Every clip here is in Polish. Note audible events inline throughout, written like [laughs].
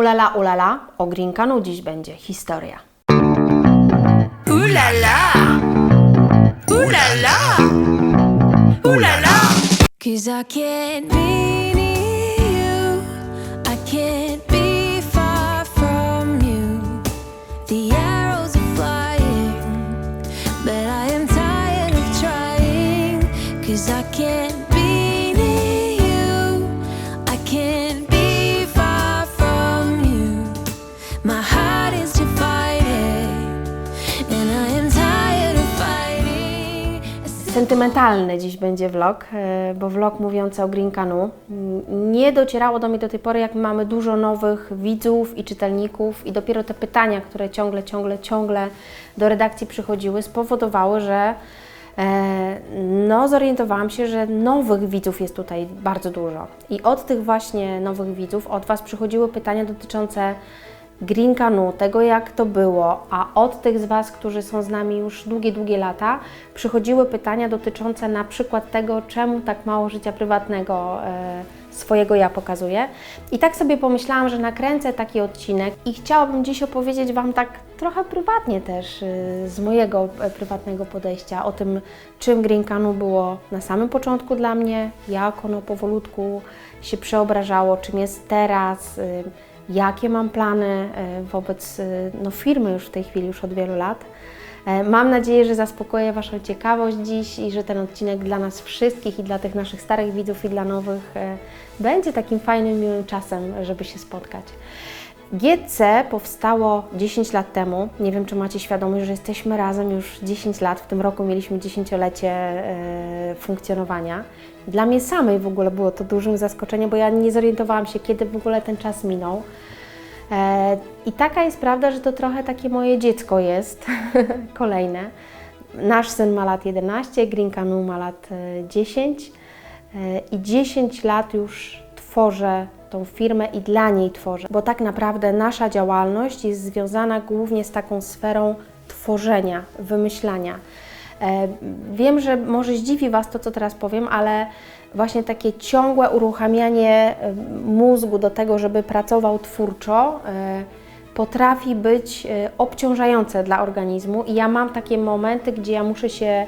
Ulala, ulala, o Grinkanu dziś będzie historia. Ooh la la. Ooh la la. Ooh la la. Cause I can't be Sentymentalny dziś będzie vlog, e, bo vlog mówiący o Grinkanu. Mm, Nie docierało do mnie do tej pory, jak mamy dużo nowych widzów i czytelników i dopiero te pytania, które ciągle, ciągle, ciągle do redakcji przychodziły, spowodowały, że e, no, zorientowałam się, że nowych widzów jest tutaj bardzo dużo. I od tych właśnie nowych widzów, od Was przychodziły pytania dotyczące Green Canoe, tego jak to było, a od tych z Was, którzy są z nami już długie, długie lata, przychodziły pytania dotyczące na przykład tego, czemu tak mało życia prywatnego e, swojego ja pokazuję. I tak sobie pomyślałam, że nakręcę taki odcinek i chciałabym dziś opowiedzieć Wam tak trochę prywatnie też, y, z mojego e, prywatnego podejścia, o tym, czym Green Canoe było na samym początku dla mnie, jak ono powolutku się przeobrażało, czym jest teraz, jakie mam plany e, wobec e, no, firmy już w tej chwili, już od wielu lat. E, Mam nadzieję, że zaspokoję Waszą ciekawość dziś i że ten odcinek dla nas wszystkich i dla tych naszych starych widzów i dla nowych będzie takim fajnym, miłym czasem, żeby się spotkać. GC powstało 10 lat temu. Nie wiem, czy macie świadomość, że jesteśmy razem już 10 lat. W tym roku mieliśmy dziesięciolecie e, funkcjonowania. Dla mnie samej w ogóle było to dużym zaskoczeniem, bo ja nie zorientowałam się, kiedy w ogóle ten czas minął. E, I taka jest prawda, że to trochę takie moje dziecko jest, [laughs] kolejne. Nasz syn ma lat 11, Green Canoe ma lat e, 10 e, i 10 lat już tworzę tą firmę i dla niej tworzę, bo tak naprawdę nasza działalność jest związana głównie z taką sferą tworzenia, wymyślania. E, Wiem, że może zdziwi Was to, co teraz powiem, ale właśnie takie ciągłe uruchamianie e, mózgu do tego, żeby pracował twórczo, e, potrafi być obciążające dla organizmu i ja mam takie momenty, gdzie ja muszę się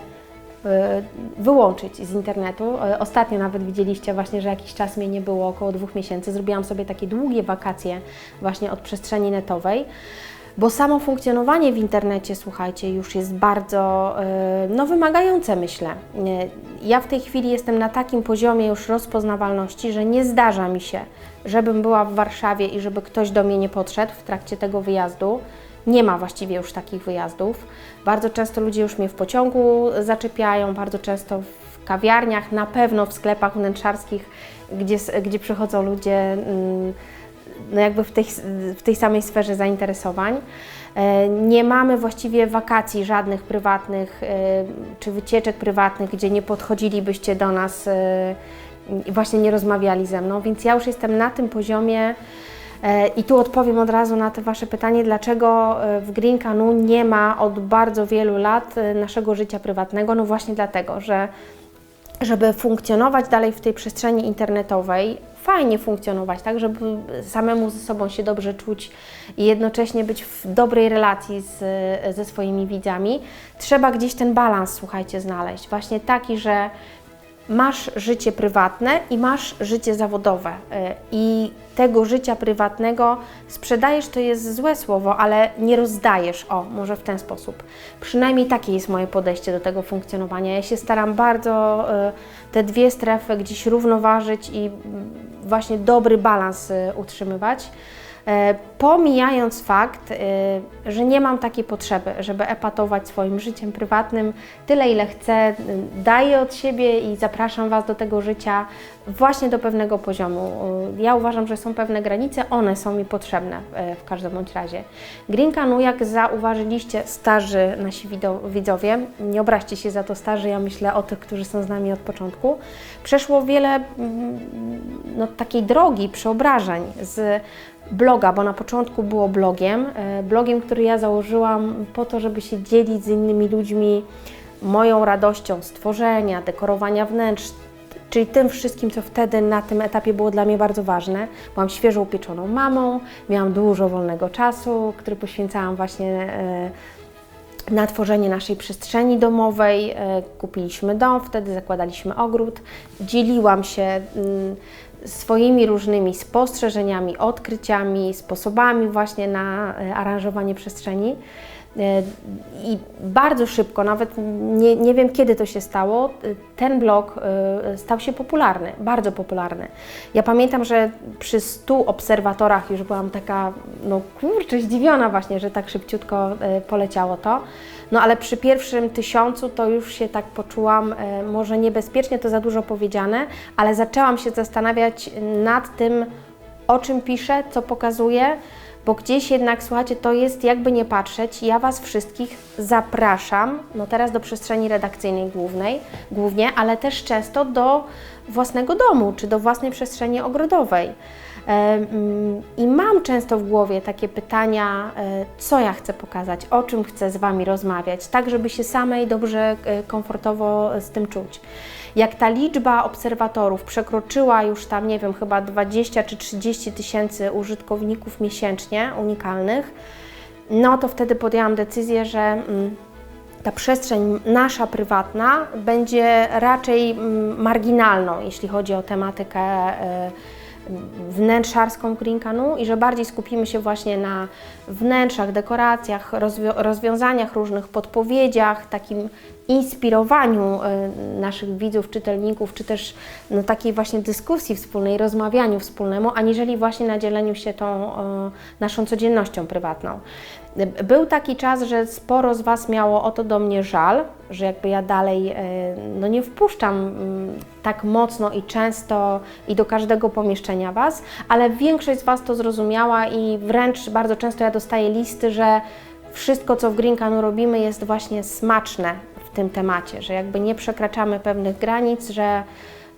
wyłączyć z internetu. E, Ostatnio nawet widzieliście właśnie, że jakiś czas mnie nie było, około dwóch miesięcy. Zrobiłam sobie takie długie wakacje właśnie od przestrzeni netowej. Bo samo funkcjonowanie w internecie, słuchajcie, już jest bardzo e, no, wymagające, myślę. E, Ja w tej chwili jestem na takim poziomie już rozpoznawalności, że nie zdarza mi się, żebym była w Warszawie i żeby ktoś do mnie nie podszedł w trakcie tego wyjazdu. Nie ma właściwie już takich wyjazdów. Bardzo często ludzie już mnie w pociągu zaczepiają, bardzo często w kawiarniach, na pewno w sklepach wnętrzarskich, gdzie, gdzie przychodzą ludzie. mm, no jakby w tej, w tej samej sferze zainteresowań. E, Nie mamy właściwie wakacji żadnych prywatnych e, czy wycieczek prywatnych, gdzie nie podchodzilibyście do nas e, i właśnie nie rozmawiali ze mną, więc ja już jestem na tym poziomie i tu odpowiem od razu na to Wasze pytanie, dlaczego e, w Green Canoe nie ma od bardzo wielu lat e, naszego życia prywatnego. No właśnie dlatego, że żeby funkcjonować dalej w tej przestrzeni internetowej, fajnie funkcjonować, tak, żeby samemu ze sobą się dobrze czuć i jednocześnie być w dobrej relacji z, ze swoimi widzami, trzeba gdzieś ten balans, słuchajcie, znaleźć. Właśnie taki, że masz życie prywatne i masz życie zawodowe. Y, I tego życia prywatnego sprzedajesz to jest złe słowo, ale nie rozdajesz. O, może w ten sposób. Przynajmniej takie jest moje podejście do tego funkcjonowania. Ja się staram bardzo y, te dwie strefy gdzieś równoważyć i mm, właśnie dobry balans y, utrzymywać. E, Pomijając fakt, y, że nie mam takiej potrzeby, żeby epatować swoim życiem prywatnym tyle, ile chcę, daję od siebie i zapraszam Was do tego życia właśnie do pewnego poziomu. Y, Ja uważam, że są pewne granice, one są mi potrzebne w każdym bądź razie. Green Canoe, jak zauważyliście, starzy nasi widzowie, nie obraźcie się za to starzy, ja myślę o tych, którzy są z nami od początku, przeszło wiele no, takiej drogi przeobrażeń z bloga, bo na początku było blogiem, e, blogiem, który ja założyłam po to, żeby się dzielić z innymi ludźmi moją radością stworzenia, dekorowania wnętrz, czyli tym wszystkim, co wtedy na tym etapie było dla mnie bardzo ważne. Byłam świeżo upieczoną mamą, miałam dużo wolnego czasu, który poświęcałam właśnie e, na tworzenie naszej przestrzeni domowej. E, Kupiliśmy dom, wtedy zakładaliśmy ogród. Dzieliłam się mm, swoimi różnymi spostrzeżeniami, odkryciami, sposobami właśnie na e, aranżowanie przestrzeni. E, I bardzo szybko, nawet nie, nie wiem kiedy to się stało, e, ten blog e, stał się popularny, bardzo popularny. Ja pamiętam, że przy 100 obserwatorach już byłam taka, no kurczę, zdziwiona właśnie, że tak szybciutko poleciało to. No ale przy pierwszym tysiącu to już się tak poczułam, może niebezpiecznie to za dużo powiedziane, ale zaczęłam się zastanawiać nad tym, o czym piszę, co pokazuję, bo gdzieś jednak, słuchajcie, to jest jakby nie patrzeć, ja Was wszystkich zapraszam, no teraz do przestrzeni redakcyjnej głównej, głównie, ale też często do własnego domu, czy do własnej przestrzeni ogrodowej. Mm, I mam często w głowie takie pytania, e, co ja chcę pokazać, o czym chcę z Wami rozmawiać, tak żeby się samej dobrze, e, komfortowo z tym czuć. Jak ta liczba obserwatorów przekroczyła już tam, nie wiem, chyba 20 czy 30 tysięcy użytkowników miesięcznie unikalnych, no to wtedy podjęłam decyzję, że mm, ta przestrzeń nasza prywatna będzie raczej mm, marginalną, jeśli chodzi o tematykę e, wnętrzarską Green Canu i że bardziej skupimy się właśnie na wnętrzach, dekoracjach, rozwią- rozwiązaniach różnych, podpowiedziach, takim inspirowaniu e, naszych widzów, czytelników, czy też no, takiej właśnie dyskusji wspólnej, rozmawianiu wspólnemu, aniżeli właśnie na dzieleniu się tą e, naszą codziennością prywatną. Był taki czas, że sporo z Was miało o to do mnie żal, że jakby ja dalej no nie wpuszczam tak mocno i często i do każdego pomieszczenia Was, ale większość z Was to zrozumiała i wręcz bardzo często ja dostaję listy, że wszystko, co w Green robimy jest właśnie smaczne tym temacie, że jakby nie przekraczamy pewnych granic, że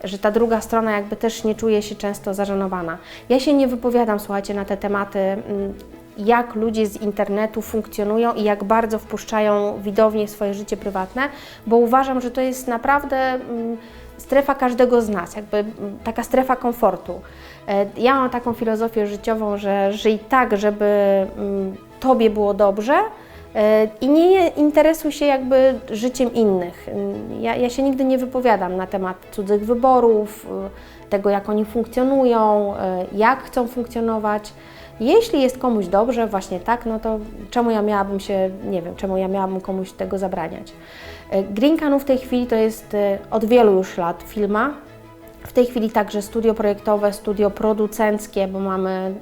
że ta druga strona jakby też nie czuje się często zażenowana. Ja się nie wypowiadam, słuchajcie, na te tematy, mm, jak ludzie z internetu funkcjonują i jak bardzo wpuszczają widownię w swoje życie prywatne, bo uważam, że to jest naprawdę mm, strefa każdego z nas, jakby mm, taka strefa komfortu. E, Ja mam taką filozofię życiową, że żyj tak, żeby Tobie było dobrze, I nie interesuj się jakby życiem innych. Ja, ja się nigdy nie wypowiadam na temat cudzych wyborów, e, tego jak oni funkcjonują, e, jak chcą funkcjonować. Jeśli jest komuś dobrze, właśnie tak, no to czemu ja miałabym się, nie wiem, czemu ja miałabym komuś tego zabraniać. E, Green Canu w tej chwili to jest e, od wielu już lat firma, w tej chwili także studio projektowe, studio producenckie, bo mamy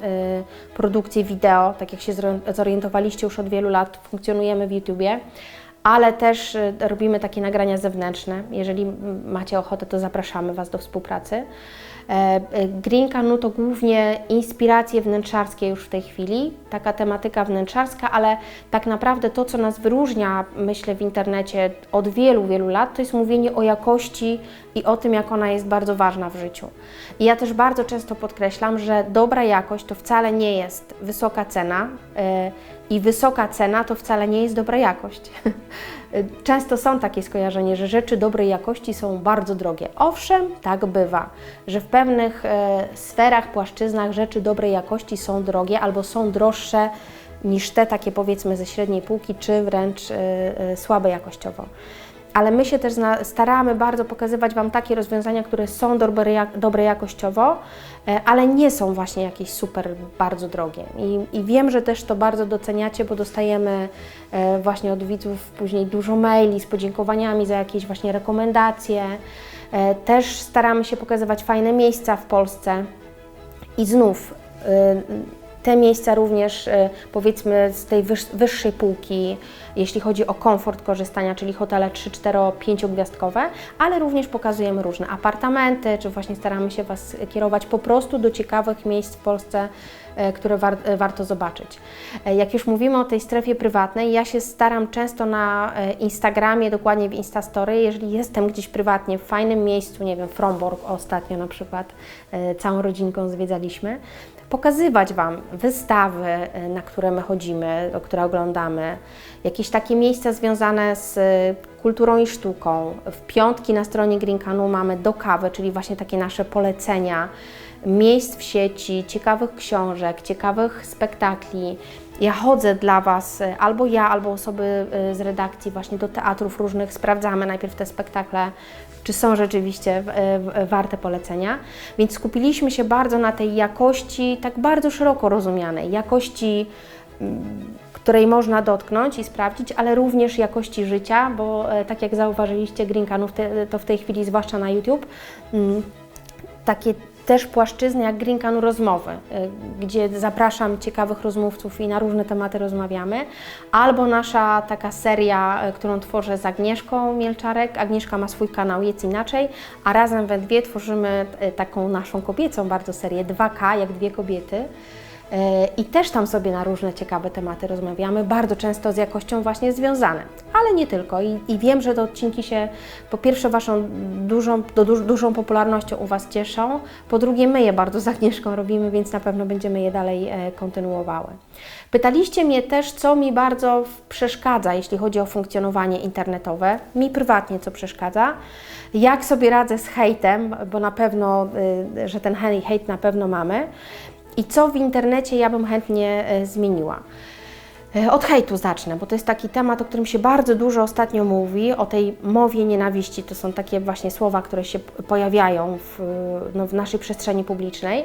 y, produkcję wideo, tak jak się zori- zorientowaliście już od wielu lat, funkcjonujemy w YouTubie, ale też y, robimy takie nagrania zewnętrzne. Jeżeli macie ochotę, to zapraszamy Was do współpracy. E, y, Green Canu to głównie inspiracje wnętrzarskie już w tej chwili, taka tematyka wnętrzarska, ale tak naprawdę to, co nas wyróżnia, myślę, w internecie od wielu, wielu lat, to jest mówienie o jakości i o tym, jak ona jest bardzo ważna w życiu. I ja też bardzo często podkreślam, że dobra jakość to wcale nie jest wysoka cena e, i wysoka cena to wcale nie jest dobra jakość. [laughs] Często są takie skojarzenia, że rzeczy dobrej jakości są bardzo drogie. Owszem, tak bywa, że w pewnych e, sferach, płaszczyznach rzeczy dobrej jakości są drogie albo są droższe niż te takie powiedzmy ze średniej półki, czy wręcz e, słabe jakościowo. Ale my się też staramy bardzo pokazywać Wam takie rozwiązania, które są dobre, dobre jakościowo, e, ale nie są właśnie jakieś super bardzo drogie. I, I wiem, że też to bardzo doceniacie, bo dostajemy e, właśnie od widzów później dużo maili z podziękowaniami za jakieś właśnie rekomendacje. E, Też staramy się pokazywać fajne miejsca w Polsce. I znów te miejsca również y, powiedzmy z tej wyż, wyższej półki, jeśli chodzi o komfort korzystania, czyli hotele 3, 4, 5 gwiazdkowe, ale również pokazujemy różne apartamenty, czy właśnie staramy się Was kierować po prostu do ciekawych miejsc w Polsce, e, które war, e, warto zobaczyć. E, Jak już mówimy o tej strefie prywatnej, ja się staram często na e, Instagramie, dokładnie w Instastory, jeżeli jestem gdzieś prywatnie, w fajnym miejscu, nie wiem, Fromborg ostatnio na przykład, e, całą rodzinką zwiedzaliśmy, pokazywać Wam wystawy, y, na które my chodzimy, które oglądamy, jakieś takie miejsca związane z y, kulturą i sztuką. W piątki na stronie Greencanu mamy do kawy, czyli właśnie takie nasze polecenia miejsc w sieci, ciekawych książek, ciekawych spektakli. Ja chodzę dla Was, y, albo ja, albo osoby z redakcji właśnie do teatrów różnych, sprawdzamy najpierw te spektakle, czy są rzeczywiście y, w- warte polecenia. Więc skupiliśmy się bardzo na tej jakości, tak bardzo szeroko rozumianej, jakości której można dotknąć i sprawdzić, ale również jakości życia, bo e, tak jak zauważyliście, Greencanów te, to w tej chwili, zwłaszcza na YouTube, mm, takie też płaszczyzny jak Green Canu Rozmowy, y, gdzie zapraszam ciekawych rozmówców i na różne tematy rozmawiamy, albo nasza taka seria, y, którą tworzę z Agnieszką Mielczarek. Agnieszka ma swój kanał Jedz Inaczej, a razem we dwie tworzymy y, taką naszą kobiecą bardzo serię 2K, jak dwie kobiety. E, I też tam sobie na różne ciekawe tematy rozmawiamy, bardzo często z jakością właśnie związane, ale nie tylko. I, i wiem, że te odcinki się po pierwsze Waszą dużą, do, duż, dużą popularnością u Was cieszą, po drugie my je bardzo z Agnieszką robimy, więc na pewno będziemy je dalej e, kontynuowały. Pytaliście mnie też, co mi bardzo przeszkadza, jeśli chodzi o funkcjonowanie internetowe, mi prywatnie co przeszkadza, jak sobie radzę z hejtem, bo na pewno, y, że ten hej- hejt na pewno mamy. I co w internecie ja bym chętnie e, zmieniła? E, Od hejtu zacznę, bo to jest taki temat, o którym się bardzo dużo ostatnio mówi, o tej mowie nienawiści. To są takie właśnie słowa, które się pojawiają w, no, w naszej przestrzeni publicznej.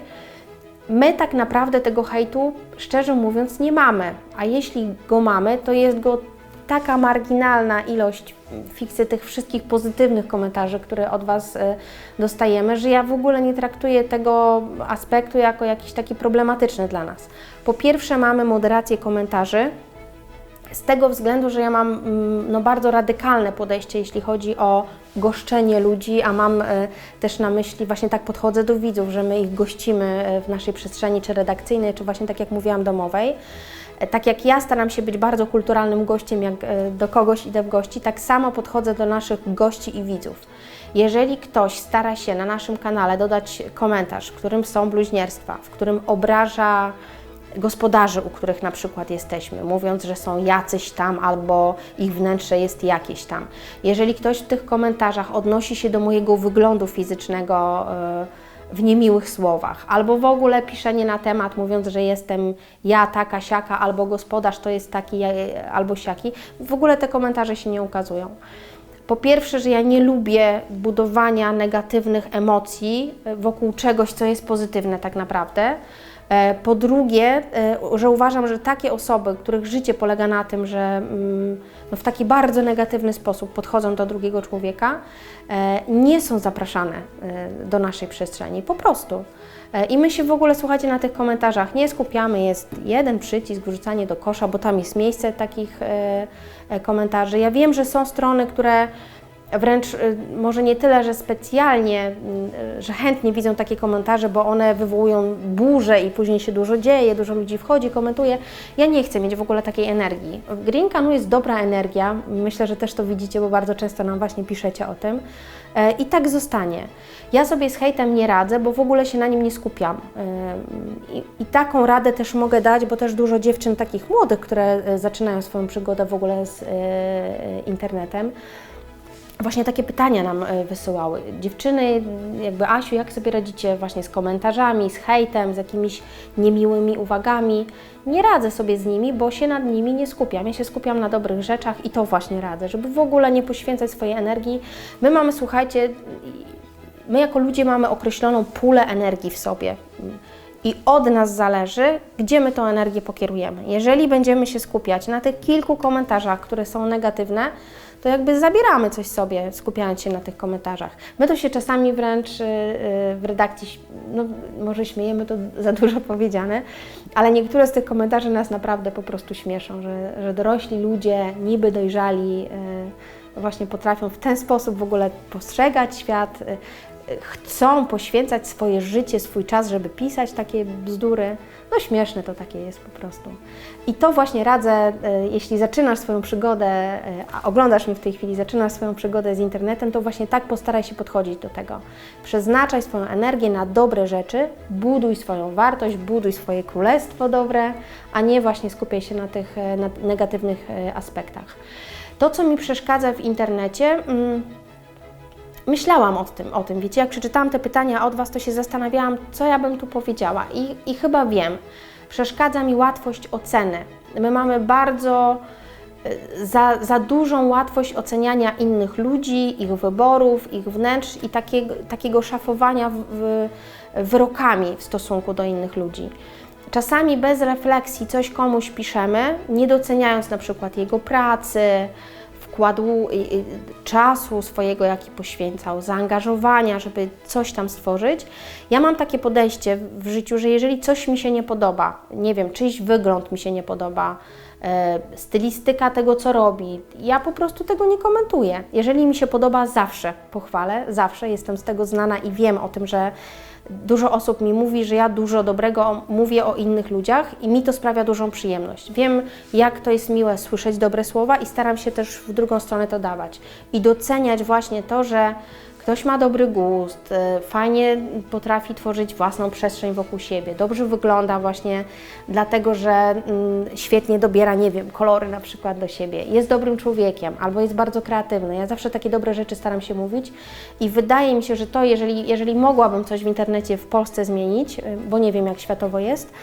My tak naprawdę tego hejtu, szczerze mówiąc, nie mamy, a jeśli go mamy, to jest go taka marginalna ilość fiksy tych wszystkich pozytywnych komentarzy, które od Was e, dostajemy, że ja w ogóle nie traktuję tego aspektu jako jakiś taki problematyczny dla nas. Po pierwsze mamy moderację komentarzy, z tego względu, że ja mam mm, no, bardzo radykalne podejście, jeśli chodzi o goszczenie ludzi, a mam e, też na myśli, właśnie tak podchodzę do widzów, że my ich gościmy e, w naszej przestrzeni, czy redakcyjnej, czy właśnie tak jak mówiłam, domowej. Tak jak ja staram się być bardzo kulturalnym gościem, jak e, do kogoś idę w gości, tak samo podchodzę do naszych gości i widzów. Jeżeli ktoś stara się na naszym kanale dodać komentarz, w którym są bluźnierstwa, w którym obraża gospodarzy, u których na przykład jesteśmy, mówiąc, że są jacyś tam albo ich wnętrze jest jakieś tam. Jeżeli ktoś w tych komentarzach odnosi się do mojego wyglądu fizycznego e, w niemiłych słowach, albo w ogóle pisze nie na temat, mówiąc, że jestem ja taka, siaka, albo gospodarz to jest taki albo siaki, w ogóle te komentarze się nie ukazują. Po pierwsze, że ja nie lubię budowania negatywnych emocji wokół czegoś, co jest pozytywne tak naprawdę. E, Po drugie, e, że uważam, że takie osoby, których życie polega na tym, że mm, no w taki bardzo negatywny sposób podchodzą do drugiego człowieka, e, nie są zapraszane do naszej przestrzeni. Po prostu. I my się w ogóle, słuchajcie, na tych komentarzach nie skupiamy. Jest jeden przycisk, wrzucanie do kosza, bo tam jest miejsce takich komentarzy. Ja wiem, że są strony, które wręcz y, może nie tyle, że specjalnie, y, że chętnie widzą takie komentarze, bo one wywołują burzę i później się dużo dzieje, dużo ludzi wchodzi, komentuje. Ja nie chcę mieć w ogóle takiej energii. W Green Canu jest dobra energia, myślę, że też to widzicie, bo bardzo często nam właśnie piszecie o tym. E, I tak zostanie. Ja sobie z hejtem nie radzę, bo w ogóle się na nim nie skupiam. E, I, taką radę też mogę dać, bo też dużo dziewczyn takich młodych, które e, zaczynają swoją przygodę w ogóle z internetem, Właśnie takie pytania nam e, wysyłały. Dziewczyny, jakby Asiu, jak sobie radzicie właśnie z komentarzami, z hejtem, z jakimiś niemiłymi uwagami? Nie radzę sobie z nimi, bo się nad nimi nie skupiam. Ja się skupiam na dobrych rzeczach i to właśnie radzę, żeby w ogóle nie poświęcać swojej energii. My mamy, słuchajcie, my jako ludzie mamy określoną pulę energii w sobie. I od nas zależy, gdzie my tą energię pokierujemy. Jeżeli będziemy się skupiać na tych kilku komentarzach, które są negatywne, to jakby zabieramy coś sobie, skupiając się na tych komentarzach. My to się czasami wręcz y, y, w redakcji, no może śmiejemy, to [laughs] za dużo powiedziane, ale niektóre z tych komentarzy nas naprawdę po prostu śmieszą, że, że dorośli ludzie, niby dojrzali, y, właśnie potrafią w ten sposób w ogóle postrzegać świat. Chcą poświęcać swoje życie, swój czas, żeby pisać takie bzdury. No śmieszne to takie jest po prostu. I to właśnie radzę, e, jeśli zaczynasz swoją przygodę, e, a oglądasz mnie w tej chwili, zaczynasz swoją przygodę z internetem, to właśnie tak postaraj się podchodzić do tego. Przeznaczaj swoją energię na dobre rzeczy, buduj swoją wartość, buduj swoje królestwo dobre, a nie właśnie skupiaj się na tych e, na negatywnych aspektach. To, co mi przeszkadza w internecie, mm, myślałam o tym, o tym, wiecie, jak przeczytałam te pytania od Was, to się zastanawiałam, co ja bym tu powiedziała i, i chyba wiem. Przeszkadza mi łatwość oceny. My mamy bardzo y, za, za dużą łatwość oceniania innych ludzi, ich wyborów, ich wnętrz i takiego, takiego szafowania w, w, wyrokami w stosunku do innych ludzi. Czasami bez refleksji coś komuś piszemy, nie doceniając na przykład jego pracy, wkładu y, czasu swojego, jaki poświęcał, zaangażowania, żeby coś tam stworzyć. Ja mam takie podejście w życiu, że jeżeli coś mi się nie podoba, nie wiem, czyjś wygląd mi się nie podoba, e, stylistyka tego, co robi, ja po prostu tego nie komentuję. Jeżeli mi się podoba, zawsze pochwalę, zawsze jestem z tego znana i wiem o tym, że Dużo osób mi mówi, że ja dużo dobrego mówię o innych ludziach i mi to sprawia dużą przyjemność. Wiem, jak to jest miłe słyszeć dobre słowa i staram się też w drugą stronę to dawać. I doceniać właśnie to, że ktoś ma dobry gust, y, fajnie potrafi tworzyć własną przestrzeń wokół siebie, dobrze wygląda właśnie dlatego, że mm, świetnie dobiera, nie wiem, kolory na przykład do siebie, jest dobrym człowiekiem albo jest bardzo kreatywny. Ja zawsze takie dobre rzeczy staram się mówić i wydaje mi się, że to, jeżeli, jeżeli mogłabym coś w internecie w Polsce zmienić, y, bo nie wiem jak światowo jest,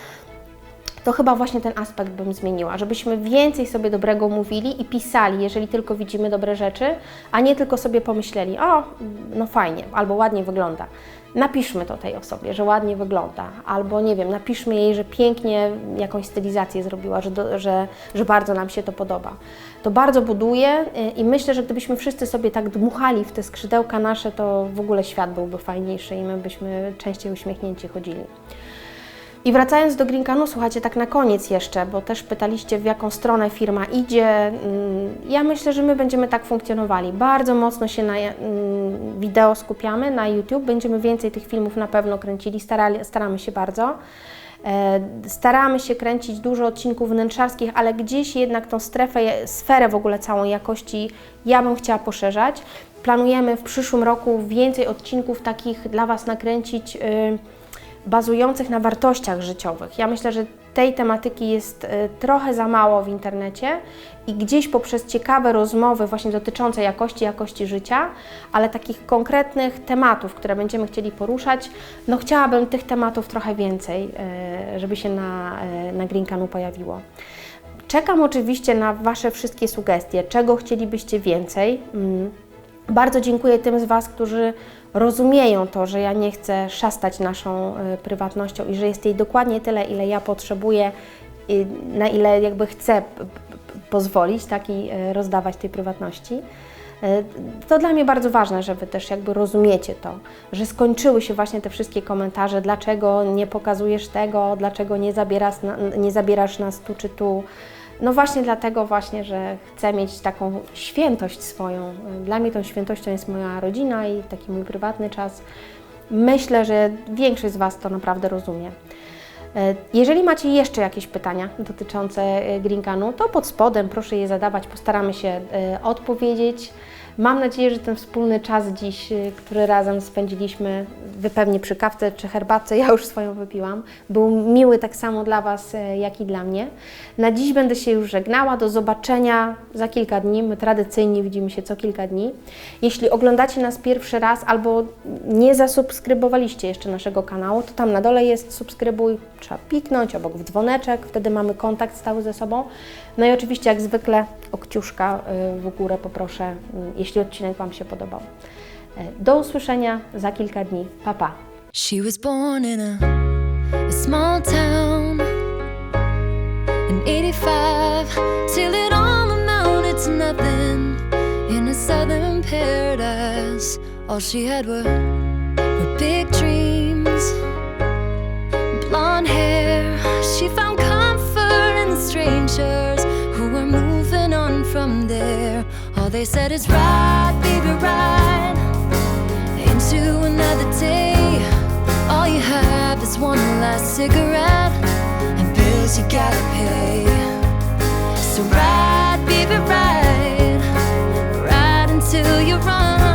to chyba właśnie ten aspekt bym zmieniła, żebyśmy więcej sobie dobrego mówili i pisali, jeżeli tylko widzimy dobre rzeczy, a nie tylko sobie pomyśleli, o, no fajnie, albo ładnie wygląda. Napiszmy to tej osobie, że ładnie wygląda, albo nie wiem, napiszmy jej, że pięknie jakąś stylizację zrobiła, że, do, że, że bardzo nam się to podoba. To bardzo buduje y, i myślę, że gdybyśmy wszyscy sobie tak dmuchali w te skrzydełka nasze, to w ogóle świat byłby fajniejszy i my byśmy częściej uśmiechnięci chodzili. I wracając do Grinkanu, słuchajcie, tak na koniec jeszcze, bo też pytaliście, w jaką stronę firma idzie. Mm, Ja myślę, że my będziemy tak funkcjonowali. Bardzo mocno się na mm, wideo skupiamy, na YouTube. Będziemy więcej tych filmów na pewno kręcili, starali, staramy się bardzo. E, Staramy się kręcić dużo odcinków wnętrzarskich, ale gdzieś jednak tą strefę, sferę w ogóle całą jakości ja bym chciała poszerzać. Planujemy w przyszłym roku więcej odcinków takich dla Was nakręcić. y, bazujących na wartościach życiowych. Ja myślę, że tej tematyki jest e, trochę za mało w internecie i gdzieś poprzez ciekawe rozmowy właśnie dotyczące jakości, jakości życia, ale takich konkretnych tematów, które będziemy chcieli poruszać, no chciałabym tych tematów trochę więcej, e, żeby się na, e, na Green pojawiło. Czekam oczywiście na Wasze wszystkie sugestie, czego chcielibyście więcej. Mm. Bardzo dziękuję tym z Was, którzy rozumieją to, że ja nie chcę szastać naszą y, prywatnością i że jest jej dokładnie tyle, ile ja potrzebuję, na ile jakby chcę pozwolić tak, i y, rozdawać tej prywatności. Y, To dla mnie bardzo ważne, że Wy też jakby rozumiecie to, że skończyły się właśnie te wszystkie komentarze, dlaczego nie pokazujesz tego, dlaczego nie zabierasz, nie zabierasz nas tu czy tu. No właśnie dlatego właśnie, że chcę mieć taką świętość swoją. Dla mnie tą świętością jest moja rodzina i taki mój prywatny czas. Myślę, że większość z Was to naprawdę rozumie. E, Jeżeli macie jeszcze jakieś pytania dotyczące e, Grinkanu, to pod spodem proszę je zadawać, postaramy się e, odpowiedzieć. Mam nadzieję, że ten wspólny czas dziś, e, który razem spędziliśmy, Wy pewnie przy kawce czy herbatce, ja już swoją wypiłam, był miły tak samo dla Was, e, jak i dla mnie. Na dziś będę się już żegnała, do zobaczenia za kilka dni. My tradycyjnie widzimy się co kilka dni. Jeśli oglądacie nas pierwszy raz albo nie zasubskrybowaliście jeszcze naszego kanału, to tam na dole jest subskrybuj, trzeba piknąć obok w dzwoneczek, wtedy mamy kontakt stały ze sobą. No i oczywiście jak zwykle o kciuszka y, w górę poproszę, y, jeśli odcinek Wam się podobał. Do usłyszenia za kilka dni. Pa, pa! She was born in a, a small town in 85. Till it all amounted to nothing in a southern paradise. All she had were, were big dreams, blonde hair. She found comfort in the strangers they said "It's right, baby, right into another day. All you have is one last cigarette and bills you gotta pay. So ride, baby, ride, ride until you run.